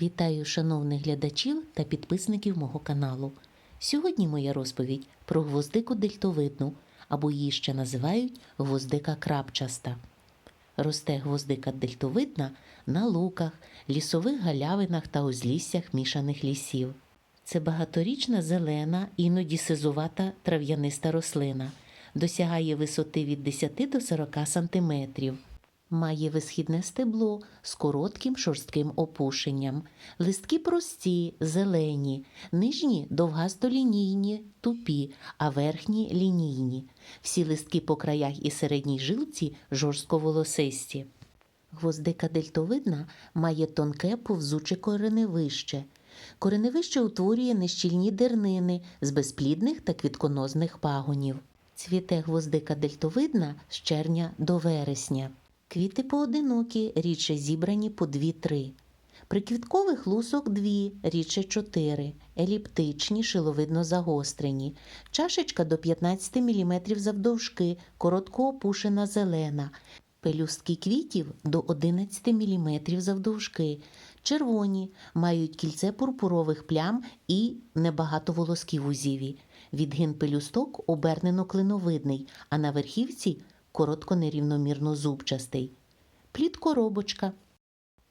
Вітаю шановних глядачів та підписників мого каналу. Сьогодні моя розповідь про гвоздику дельтовидну, або її ще називають гвоздика крапчаста. Росте гвоздика дельтовидна на луках, лісових галявинах та узліссях мішаних лісів. Це багаторічна зелена, іноді сизувата трав'яниста рослина. Досягає висоти від 10 до 40 сантиметрів. Має висхідне стебло з коротким шорстким опушенням. Листки прості, зелені, нижні довгастолінійні, тупі, а верхні лінійні. Всі листки по краях і середній жилці жорстко волосисті. Гвоздика дельтовидна має тонке повзуче кореневище. Кореневище утворює нещільні дернини з безплідних та квітконозних пагонів. Цвіте гвоздика дельтовидна з червня до вересня. Квіти поодинокі, рідше зібрані по 2-3. Приквіткових лусок дві, рідше 4, еліптичні, шиловидно загострені. Чашечка до 15 мм завдовжки, коротко опушена зелена. Пелюстки квітів до 11 мм завдовжки. Червоні, мають кільце пурпурових плям і небагато волосків у зіві. Відгин пелюсток обернено клиновидний, а на верхівці коротко нерівномірно зубчастий. Плід коробочка.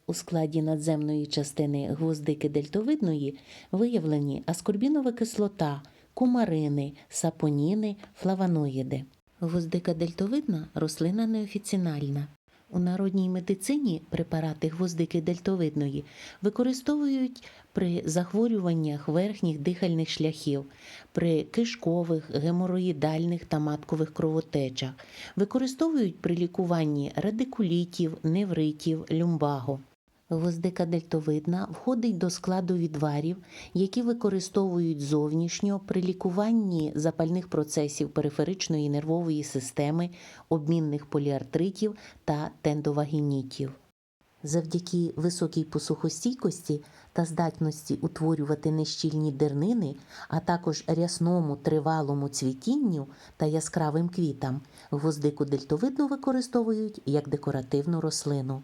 У складі надземної частини гвоздики дельтовидної виявлені аскорбінова кислота, кумарини, сапоніни, флавоноїди. Гвоздика дельтовидна рослина неофіцинальна. У народній медицині препарати гвоздики дельтовидної використовують при захворюваннях верхніх дихальних шляхів, при кишкових, геморроїдальних та маткових кровотечах, використовують при лікуванні радикулітів, невритів, люмбаго. Гвоздика дельтовидна входить до складу відварів, які використовують зовнішньо при лікуванні запальних процесів периферичної нервової системи, обмінних поліартритів та тендовагінітів. Завдяки високій посухостійкості та здатності утворювати нещільні дернини, а також рясному тривалому цвітінню та яскравим квітам, гвоздику дельтовидну використовують як декоративну рослину.